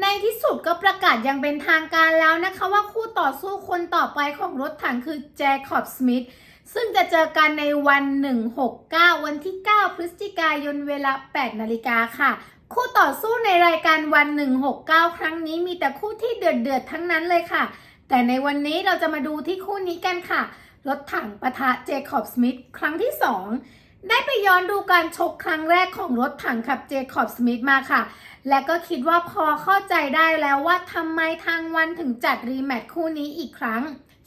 ในที่สุดก็ประกาศยังเป็นทางการแล้วนะคะ ว่าคู่ต่อสู้คนต่อไปของรถถังคือแจคอบสมิธซึ่งจะเจอกันในวัน 169 วันที่ 9 พฤศจิกายนเวลา 8 นาฬิกาค่ะ คู่ต่อสู้ในรายการวัน 169 ครั้งนี้มีแต่คู่ที่เดือดเดือดๆทั้งนั้นเลยค่ะ แต่ในวันนี้เราจะมาดูที่คู่นี้กันค่ะ รถถังปะทะเจคอบสมิธครั้งที่ 2 ได้ไปย้อนดูการชกครั้งแรกของรถถังขับเจคอบสมิธมาค่ะ และก็คิดว่าพอเข้าใจได้แล้วว่าทำไมทางวันถึงจัดรีแมตช์คู่นี้อีกครั้ง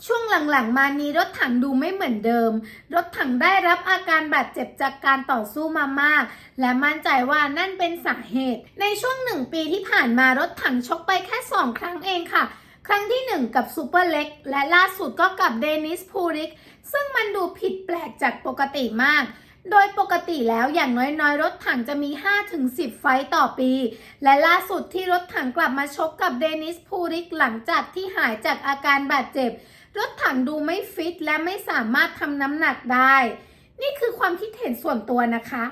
ช่วงหลังๆ มานี้รถถังดูไม่เหมือนเดิม รถถังได้รับอาการบาดเจ็บจากการต่อสู้มามาก และมั่นใจว่านั่นเป็นสาเหตุ ในช่วงหนึ่งปีที่ผ่านมารถถังชกไปแค่2ครั้งเองค่ะครั้งที่ 1 กับซูเปอร์เล็กและล่าสุดก็กับเดนิสพูริก ซึ่งมันดูผิดแปลกจากปกติมาก โดยปกติแล้วอย่างน้อยๆ รถถังจะมี 5-10 ไฟต์ต่อปี และล่าสุดที่รถถังกลับมาชกกับเดนิสพูริกหลังจากที่หายจากอาการบาดเจ็บ รถถังดูไม่ฟิตและไม่สามารถทำน้ำหนักได้ นี่คือความคิดเห็นส่วนตัวนะคะ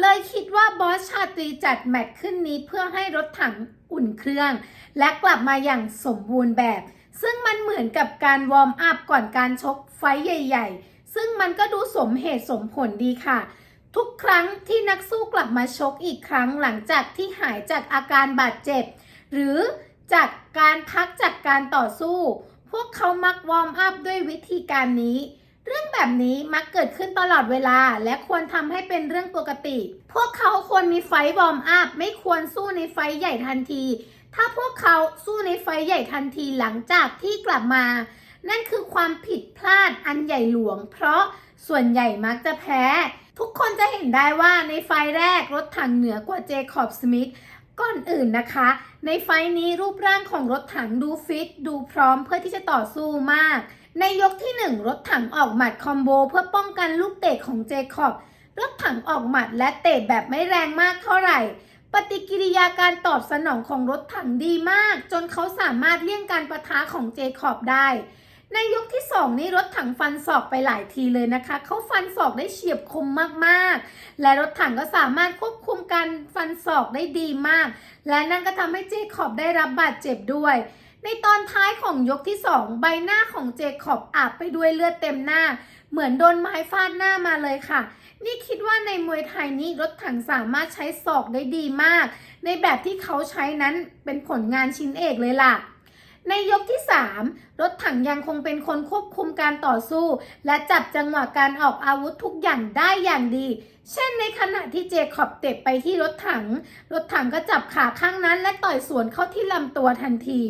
เลยคิดว่าบอสชาตรีจัดแมตช์ขึ้นนี้เพื่อให้รถถังอุ่นเครื่อง และกลับมาอย่างสมบูรณ์แบบ ซึ่งมันเหมือนกับการวอร์มอัพก่อนการชกไฟใหญ่ ๆ ซึ่งมันก็ดูสมเหตุสมผลดีค่ะ ทุกครั้งที่นักสู้กลับมาชกอีกครั้งหลังจากที่หายจากอาการบาดเจ็บ หรือจากการพักจากการต่อสู้ พวกเขามักวอร์มอัพด้วยวิธีการนี้ เรื่องแบบนี้มักเกิดขึ้นตลอดเวลาและควรทำให้เป็นเรื่องปกติ พวกเขาควรมีไฟวอร์มอัพไม่ควรสู้ในไฟใหญ่ทันที ถ้าพวกเขาสู้ในไฟใหญ่ทันทีหลังจากที่กลับมา นั่นคือความผิดพลาดอันใหญ่หลวง เพราะส่วนใหญ่มักจะแพ้ ทุกคนจะเห็นได้ว่าในไฟแรกรถถังเหนือกว่าเจคอบสมิธก่อนอื่นนะคะ ในไฟนี้รูปร่างของรถถังดูฟิต ดูพร้อมเพื่อที่จะต่อสู้มาก ในยกที่ 1 รถถังออกหมัดคอมโบเพื่อป้องกันลูกเตะของเจคอบ รถถังออกหมัดและเตะแบบไม่แรงมากเท่าไหร่ ปฏิกิริยาการตอบสนองของรถถังดีมาก จนเขาสามารถเลี่ยงการประทะของเจคอบได้ ในยกที่ 2 นี้รถถังฟันศอกไปหลายทีเลยนะคะ เขาฟันศอกได้เฉียบคมมากๆ และรถถังก็สามารถควบคุมการฟันศอกได้ดีมาก และนั่นก็ทำให้เจคอบได้รับบาดเจ็บด้วย ในตอนท้ายของยกที่ 2 ใบหน้าของเจคอบอาบไปด้วยเลือดเต็มหน้า เหมือนโดนไม้ฟาดหน้ามาเลยค่ะ นี่คิดว่าในมวยไทยนี้รถถังสามารถใช้ศอกได้ดีมาก ในแบบที่เขาใช้นั้นเป็นผลงานชิ้นเอกเลยล่ะ ในยกที่ 3 รถถังยังคงเป็นคนควบคุมการต่อสู้ และจับจังหวะการออกอาวุธทุกอย่างได้อย่างดี เช่นในขณะที่เจคอบเตะไปที่รถถัง รถถังก็จับขาข้างนั้นและต่อยสวนเข้าที่ลำตัวทันที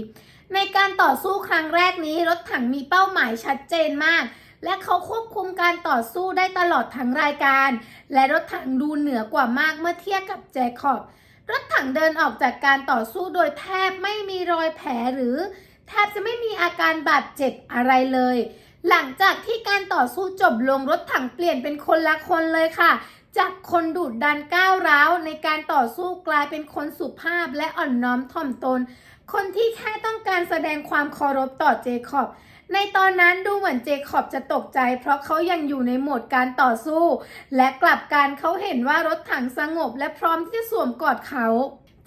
ในการต่อสู้ครั้งแรกนี้ รถถังมีเป้าหมายชัดเจนมาก และเขาควบคุมการต่อสู้ได้ตลอดทั้งรายการ และรถถังดูเหนือกว่ามากเมื่อเทียบกับเจคอบรถถังเดินออกจากการต่อสู้โดยแทบไม่มี อยแผลหรือแทบจะไม่มีอาการบาดเจ็บอะไรเลย หลังจากที่การต่อสู้จบลงรถถังเปลี่ยนเป็นคนละคนเลยค่ะ จากคนดุดันก้าวร้าวในการต่อสู้กลายเป็นคนสุภาพและอ่อนน้อมถ่อมตน คนที่แค่ต้องการแสดงความเคารพต่อเจคอบ ในตอนนั้นดูเหมือนเจคอบจะตกใจ เพราะเขายังอยู่ในโหมดการต่อสู้ และกลับกันเขาเห็นว่ารถถังสงบและพร้อมที่จะสวมกอดเขา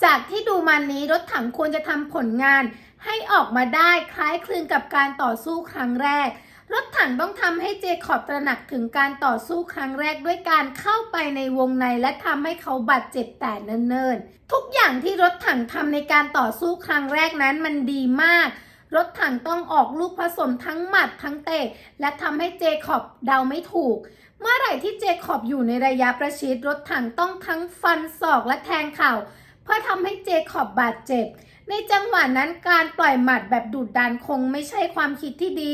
จากที่ดูมานี้รถถังควรจะทำผลงาน ให้ออกมาได้คล้ายคลึงกับการต่อสู้ครั้งแรก รถถังต้องทำให้เจคอบตระหนักถึงการต่อสู้ครั้งแรกด้วยการเข้าไปในวงในและทำให้เขาบาดเจ็บแต่เนิ่นๆ ทุกอย่างที่รถถังทำในการต่อสู้ครั้งแรกนั้นมันดีมากรถถังต้องออกลูกผสมทั้งหมัดทั้งเตะ และทำให้เจคอบเดาไม่ถูก เมื่อไหร่ที่เจคอบอยู่ในระยะประชิดรถถังต้องทั้งฟันศอกและแทงเข่า เพื่อทำให้เจคอบบาดเจ็บ ในจังหวะนั้นการปล่อยหมัดแบบดุดดันคงไม่ใช่ความคิดที่ดี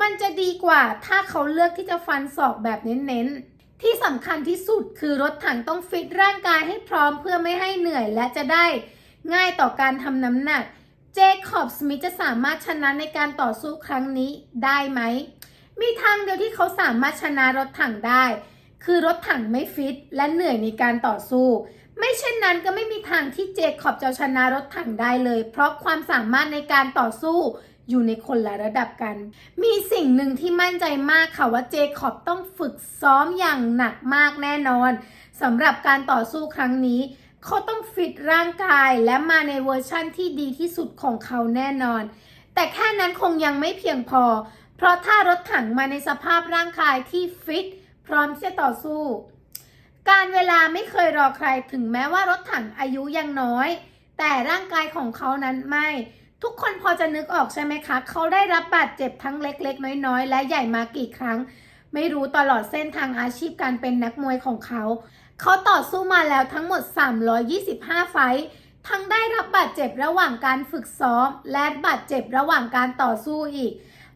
มันจะดีกว่าถ้าเขาเลือกที่จะฟันศอกแบบเน้นๆ ที่สำคัญที่สุดคือรถถังต้องฟิตร่างกายให้พร้อมเพื่อไม่ให้เหนื่อยและจะได้ ง่ายต่อการทำน้ำหนัก เจคอบสมิธจะสามารถชนะในการต่อสู้ครั้งนี้ได้ไหม มีทางเดียวที่เขาสามารถชนะรถถังได้ คือรถถังไม่ฟิตและเหนื่อยในการต่อสู้ ไม่เช่นนั้นก็ไม่มีทางที่เจคอบจะชนะรถถังได้เลย เพราะความสามารถในการต่อสู้อยู่ในคนละระดับกัน มีสิ่งหนึ่งที่มั่นใจมากค่ะว่าเจคอบต้องฝึกซ้อมอย่างหนักมากแน่นอนสำหรับการต่อสู้ครั้งนี้ เขาต้องฟิตร่างกายและมาในเวอร์ชั่นที่ดีที่สุดของเขาแน่นอน แต่แค่นั้นคงยังไม่เพียงพอ เพราะถ้ารถถังมาในสภาพร่างกายที่ฟิตพร้อมที่จะต่อสู้ การเวลาไม่เคยรอใครถึงแม้ว่ารถถังอายุยังน้อย แต่ร่างกายของเขานั้นไม่ ทุกคนพอจะนึกออกใช่ไหมคะ เขาได้รับบาดเจ็บทั้งเล็กๆ น้อยๆ และใหญ่มากี่ครั้ง ไม่รู้ตลอดเส้นทางอาชีพการเป็นนักมวยของเขา เขาต่อสู้มาแล้วทั้งหมด 325 ไฟท์ทั้งได้รับบาดเจ็บระหว่างการฝึกซ้อม และบาดเจ็บระหว่างการต่อสู้อีก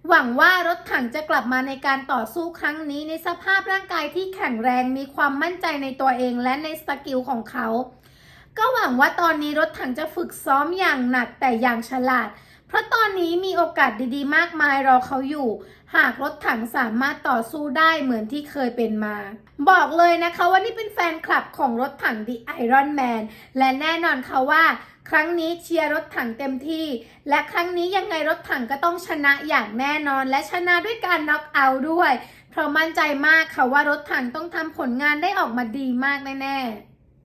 หวังว่ารถถังจะกลับมาในการต่อสู้ครั้งนี้ในสภาพร่างกายที่แข็งแรงมีความมั่นใจในตัวเองและในสกิลของเขา ก็หวังว่าตอนนี้รถถังจะฝึกซ้อมอย่างหนักแต่อย่างฉลาด เพราะตอนนี้มีโอกาสดีๆ มากมายรอเขาอยู่ หากรถถังสามารถต่อสู้ได้เหมือนที่เคยเป็นมา บอกเลยนะคะว่านี่เป็นแฟนคลับของรถถัง The Iron Man และแน่นอนค่ะว่า ครั้งนี้เชียร์รถถังเต็มที่ และครั้งนี้ยังไงรถถังก็ต้องชนะอย่างแน่นอน และชนะด้วยการน็อกเอาท์ด้วย เพราะมั่นใจมากค่ะว่ารถถังต้องทำผลงานได้ออกมาดีมากแน่ๆ